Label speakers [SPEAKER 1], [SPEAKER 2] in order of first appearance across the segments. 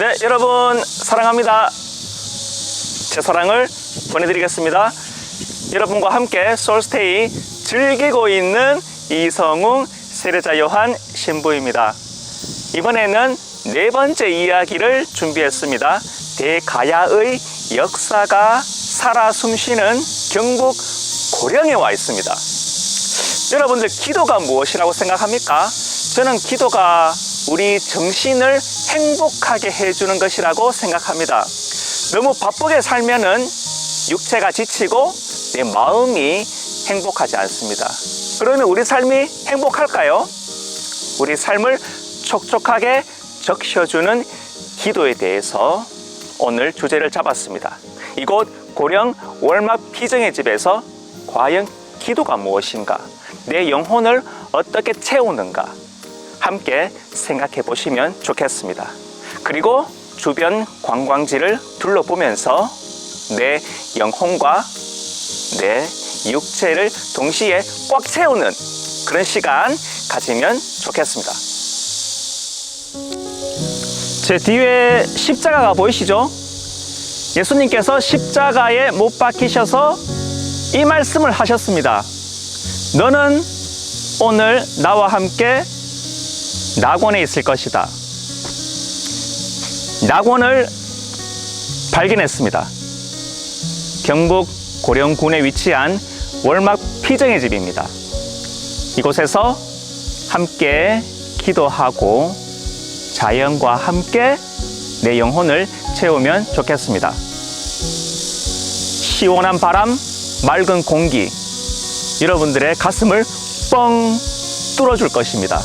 [SPEAKER 1] 네, 여러분 사랑합니다. 제 사랑을 보내드리겠습니다. 여러분과 함께 솔스테이 즐기고 있는 이성웅 세례자 요한 신부입니다. 이번에는 네 번째 이야기를 준비했습니다. 대가야의 역사가 살아 숨쉬는 경북 고령에 와 있습니다. 여러분들 기도가 무엇이라고 생각합니까? 저는 기도가 우리 정신을 행복하게 해주는 것이라고 생각합니다. 너무 바쁘게 살면은 육체가 지치고 내 마음이 행복하지 않습니다. 그러면 우리 삶이 행복할까요? 우리 삶을 촉촉하게 적셔주는 기도에 대해서 오늘 주제를 잡았습니다. 이곳 고령 월막 피정의 집에서 과연 기도가 무엇인가? 내 영혼을 어떻게 채우는가? 함께 생각해 보시면 좋겠습니다. 그리고 주변 관광지를 둘러보면서 내 영혼과 내 육체를 동시에 꽉 채우는 그런 시간 가지면 좋겠습니다. 제 뒤에 십자가가 보이시죠? 예수님께서 십자가에 못 박히셔서 이 말씀을 하셨습니다. 너는 오늘 나와 함께 낙원에 있을 것이다. 낙원을 발견했습니다. 경북 고령군에 위치한 월막 피정의 집입니다. 이곳에서 함께 기도하고 자연과 함께 내 영혼을 채우면 좋겠습니다. 시원한 바람, 맑은 공기, 여러분들의 가슴을 뻥 뚫어줄 것입니다.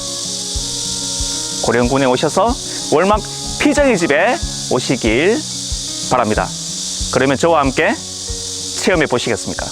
[SPEAKER 1] 고령군에 오셔서 월막 피정의 집에 오시길 바랍니다. 그러면 저와 함께 체험해 보시겠습니까?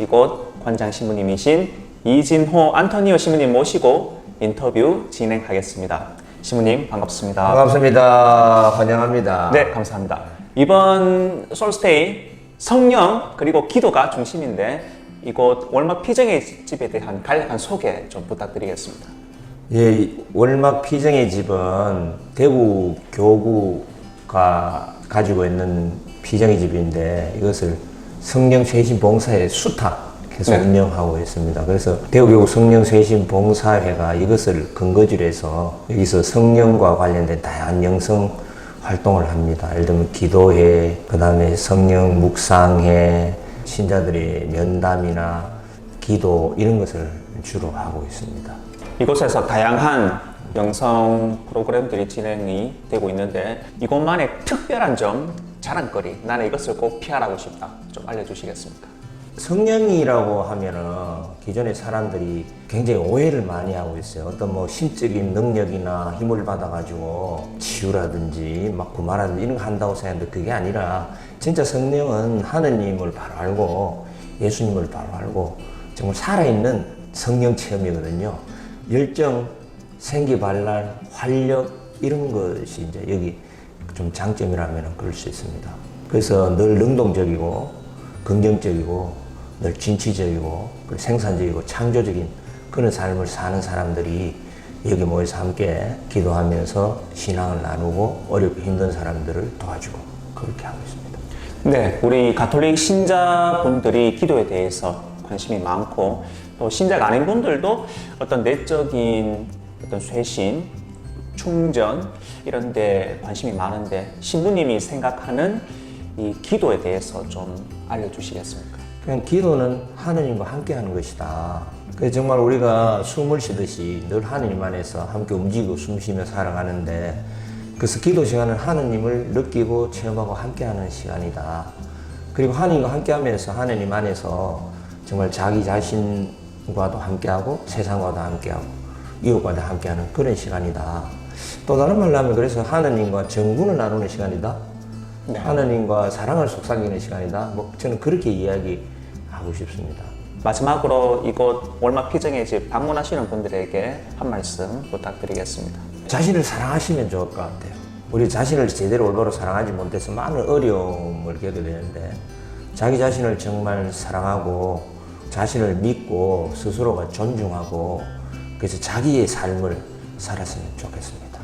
[SPEAKER 1] 이곳 관장 신부님이신 이진호 안토니오 신부님 모시고 인터뷰 진행하겠습니다. 신부님 반갑습니다.
[SPEAKER 2] 반갑습니다. 환영합니다.
[SPEAKER 1] 네, 감사합니다. 이번 솔스테이 성령 그리고 기도가 중심인데 이곳 월막 피정의 집에 대한 간략한 소개 좀 부탁드리겠습니다.
[SPEAKER 2] 예, 이 월막 피정의 집은 대구 교구가 가지고 있는 피정의 집인데 이것을 성령 쇄신 봉사의 수탁 해서
[SPEAKER 1] 네.
[SPEAKER 2] 운영하고 있습니다. 그래서 대구교구 성령 쇄신 봉사회가 이것을 근거지로 해서 여기서 성령과 관련된 다양한 영성 활동을 합니다. 예를 들면 기도회, 그 다음에 성령 묵상회, 신자들의 면담이나 기도 이런 것을 주로 하고 있습니다.
[SPEAKER 1] 이곳에서 다양한 영성 프로그램들이 진행이 되고 있는데 이곳만의 특별한 점, 자랑거리, 나는 이것을 꼭 피하라고 싶다. 좀 알려주시겠습니까?
[SPEAKER 2] 성령이라고 하면은 기존의 사람들이 굉장히 오해를 많이 하고 있어요. 어떤 뭐 신적인 능력이나 힘을 받아가지고 치유라든지 막 구마라든지 이런 거 한다고 생각하는데 그게 아니라 진짜 성령은 하느님을 바로 알고 예수님을 바로 알고 정말 살아있는 성령 체험이거든요. 열정, 생기발랄, 활력 이런 것이 이제 여기 좀 장점이라면 그럴 수 있습니다. 그래서 늘 능동적이고 긍정적이고 늘 진취적이고 생산적이고 창조적인 그런 삶을 사는 사람들이 여기 모여서 함께 기도하면서 신앙을 나누고 어렵고 힘든 사람들을 도와주고 그렇게 하고 있습니다.
[SPEAKER 1] 네, 우리 가톨릭 신자분들이 기도에 대해서 관심이 많고 또 신자가 아닌 분들도 어떤 내적인 어떤 쇄신, 충전 이런 데 관심이 많은데 신부님이 생각하는 이 기도에 대해서 좀 알려주시겠습니까?
[SPEAKER 2] 그냥 기도는 하느님과 함께 하는 것이다. 그래서 정말 우리가 숨을 쉬듯이 늘 하느님 안에서 함께 움직이고 숨 쉬며 살아가는데 그래서 기도 시간은 하느님을 느끼고 체험하고 함께 하는 시간이다. 그리고 하느님과 함께 하면서 하느님 안에서 정말 자기 자신 과도 함께하고 세상과도 함께하고 이웃과도 함께하는 그런 시간이다. 또 다른 말로 하면 그래서 하느님과 정군을 나누는 시간이다.
[SPEAKER 1] 네.
[SPEAKER 2] 하느님과 사랑을 속삭이는 시간이다. 뭐 저는 그렇게 이야기하고 싶습니다.
[SPEAKER 1] 마지막으로 이곳 월마 피정의 집 방문하시는 분들에게 한 말씀 부탁드리겠습니다.
[SPEAKER 2] 자신을 사랑하시면 좋을 것 같아요. 우리 자신을 제대로 올바로 사랑하지 못해서 많은 어려움을 겪게 되는데 자기 자신을 정말 사랑하고 자신을 믿고 스스로가 존중하고 그래서 자기의 삶을 살았으면 좋겠습니다.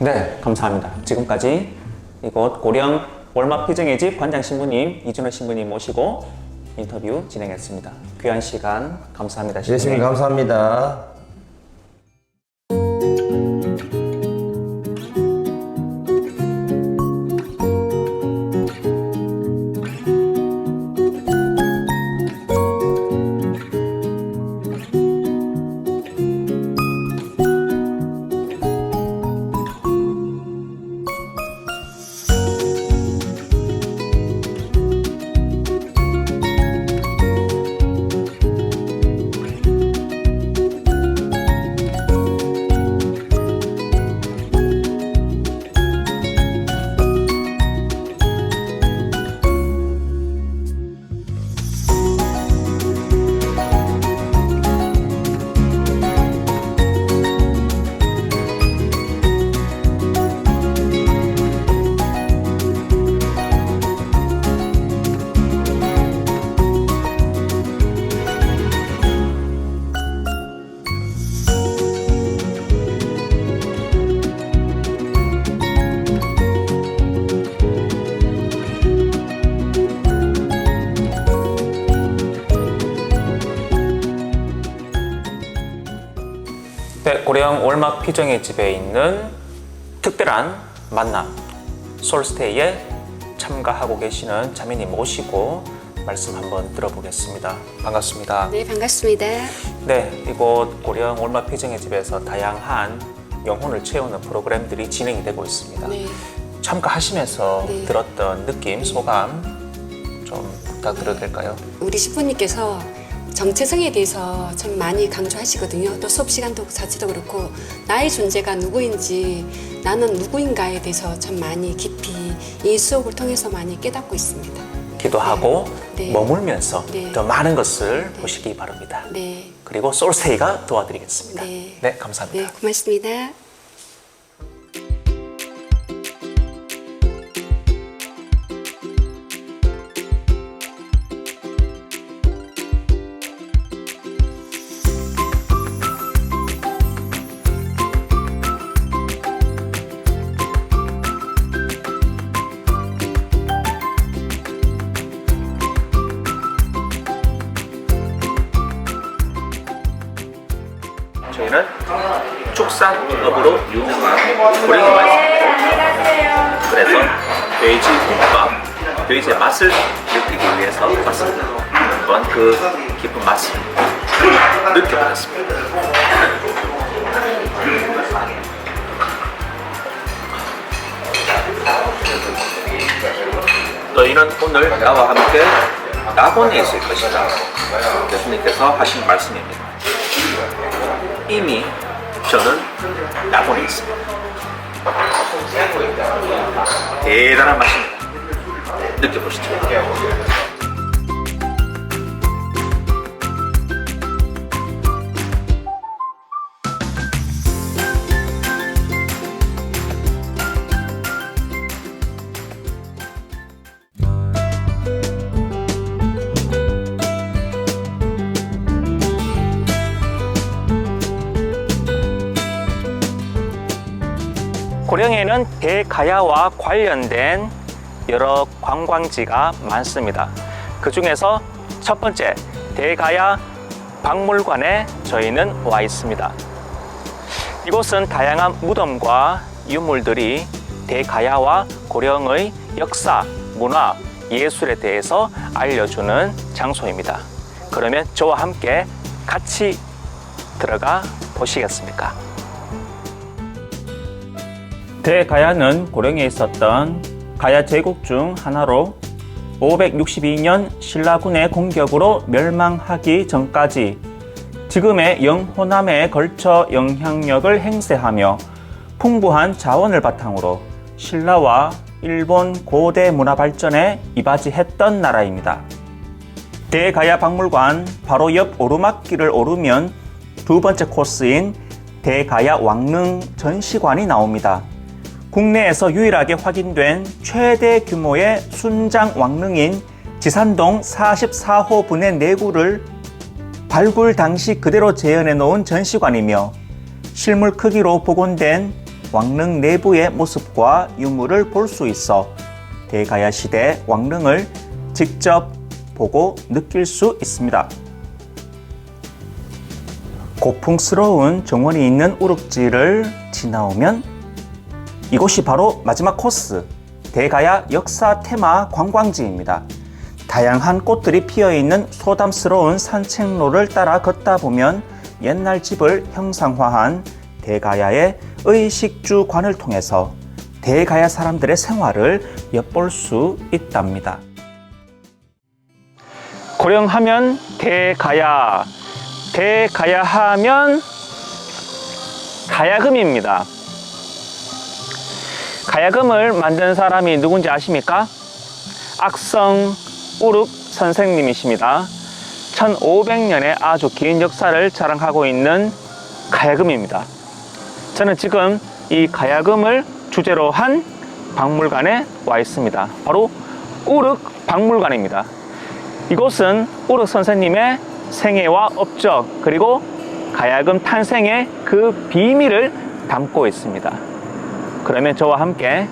[SPEAKER 1] 네, 감사합니다. 지금까지 이곳 고령 월마 피정의 집 관장 신부님 이준호 신부님 모시고 인터뷰 진행했습니다. 귀한 시간 감사합니다.
[SPEAKER 2] 예수님 감사합니다.
[SPEAKER 1] 고령 월마 피정의 집에 있는 특별한 만남 솔스테이에 참가하고 계시는 자매님 모시고 말씀 한번 들어보겠습니다. 반갑습니다.
[SPEAKER 3] 네, 반갑습니다.
[SPEAKER 1] 네, 이곳 고령 월마 피정의 집에서 다양한 영혼을 채우는 프로그램들이 진행이 되고 있습니다.
[SPEAKER 3] 네.
[SPEAKER 1] 참가하시면서
[SPEAKER 3] 네.
[SPEAKER 1] 들었던 느낌, 소감 좀 부탁드려도 될까요?
[SPEAKER 3] 우리 신부님께서 정체성에 대해서 참 많이 강조하시거든요. 또 수업 시간도 자체도 그렇고 나의 존재가 누구인지 나는 누구인가에 대해서 참 많이 깊이 이 수업을 통해서 많이 깨닫고 있습니다.
[SPEAKER 1] 기도하고
[SPEAKER 3] 네.
[SPEAKER 1] 머물면서
[SPEAKER 3] 네.
[SPEAKER 1] 더 많은 것을 보시기 바랍니다.
[SPEAKER 3] 네.
[SPEAKER 1] 그리고 솔스테이가 도와드리겠습니다.
[SPEAKER 3] 네.
[SPEAKER 1] 네 감사합니다.
[SPEAKER 3] 네, 고맙습니다.
[SPEAKER 1] 저희는 축산업으로 유명한 고령이 맛있습니다. 그래서 돼지 국밥, 돼지의 맛을 느끼기 위해서 왔습니다. 한번 그 깊은 맛을 느껴보겠습니다. 너희는 오늘 나와 함께 낙원에 있을 것이다. 교수님께서 하신 말씀입니다. 이미 저는 낙원에 있습니다. 대단한 맛입니다. 느껴보시죠. 고령에는 대가야와 관련된 여러 관광지가 많습니다. 그 중에서 첫 번째 대가야 박물관에 저희는 와 있습니다. 이곳은 다양한 무덤과 유물들이 대가야와 고령의 역사, 문화, 예술에 대해서 알려주는 장소입니다. 그러면 저와 함께 같이 들어가 보시겠습니까? 대가야는 고령에 있었던 가야 제국 중 하나로 562년 신라군의 공격으로 멸망하기 전까지 지금의 영호남에 걸쳐 영향력을 행세하며 풍부한 자원을 바탕으로 신라와 일본 고대 문화 발전에 이바지했던 나라입니다. 대가야 박물관 바로 옆 오르막길을 오르면 두 번째 코스인 대가야 왕릉 전시관이 나옵니다. 국내에서 유일하게 확인된 최대 규모의 순장 왕릉인 지산동 44호 분의 내구를 발굴 당시 그대로 재현해 놓은 전시관이며 실물 크기로 복원된 왕릉 내부의 모습과 유물을 볼 수 있어 대가야 시대 왕릉을 직접 보고 느낄 수 있습니다. 고풍스러운 정원이 있는 우룩지를 지나오면 이곳이 바로 마지막 코스 대가야 역사 테마 관광지입니다. 다양한 꽃들이 피어 있는 소담스러운 산책로를 따라 걷다 보면 옛날 집을 형상화한 대가야의 의식주관을 통해서 대가야 사람들의 생활을 엿볼 수 있답니다. 고령하면 대가야, 대가야 하면 가야금입니다. 가야금을 만든 사람이 누군지 아십니까? 악성 우룩 선생님이십니다. 1500년의 아주 긴 역사를 자랑하고 있는 가야금입니다. 저는 지금 이 가야금을 주제로 한 박물관에 와 있습니다. 바로 우륵 박물관입니다. 이곳은 우륵 선생님의 생애와 업적 그리고 가야금 탄생의 그 비밀을 담고 있습니다. 그러면 저와 함께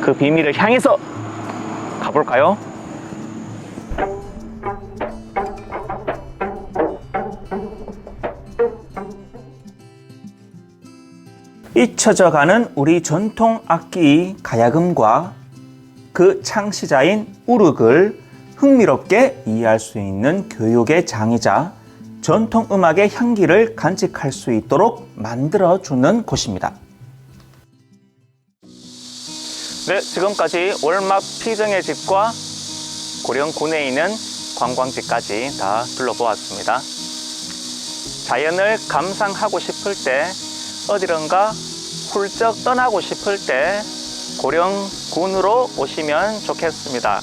[SPEAKER 1] 그 비밀을 향해서 가볼까요? 잊혀져가는 우리 전통 악기 가야금과 그 창시자인 우르을 흥미롭게 이해할 수 있는 교육의 장이자 전통 음악의 향기를 간직할 수 있도록 만들어주는 곳입니다. 네, 지금까지 월막 피정의 집과 고령 군에 있는 관광지까지 다 둘러보았습니다. 자연을 감상하고 싶을 때 어디론가 훌쩍 떠나고 싶을 때 고령군으로 오시면 좋겠습니다.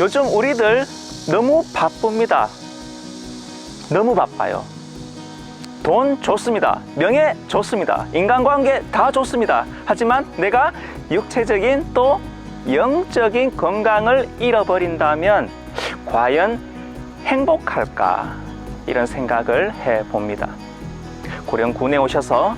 [SPEAKER 1] 요즘 우리들 너무 바쁩니다. 너무 바빠요. 돈 좋습니다. 명예 좋습니다. 인간관계 다 좋습니다. 하지만 내가 육체적인 또 영적인 건강을 잃어버린다면 과연 행복할까? 이런 생각을 해 봅니다. 고령군에 오셔서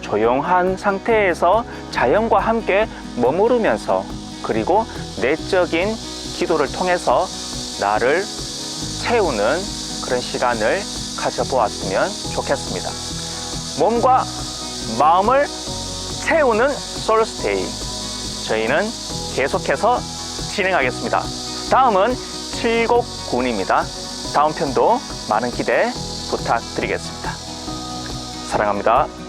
[SPEAKER 1] 조용한 상태에서 자연과 함께 머무르면서 그리고 내적인 기도를 통해서 나를 채우는 그런 시간을 가져보았으면 좋겠습니다. 몸과 마음을 채우는 솔스테이. 저희는 계속해서 진행하겠습니다. 다음은 칠곡군입니다. 다음 편도 많은 기대 부탁드리겠습니다. 사랑합니다.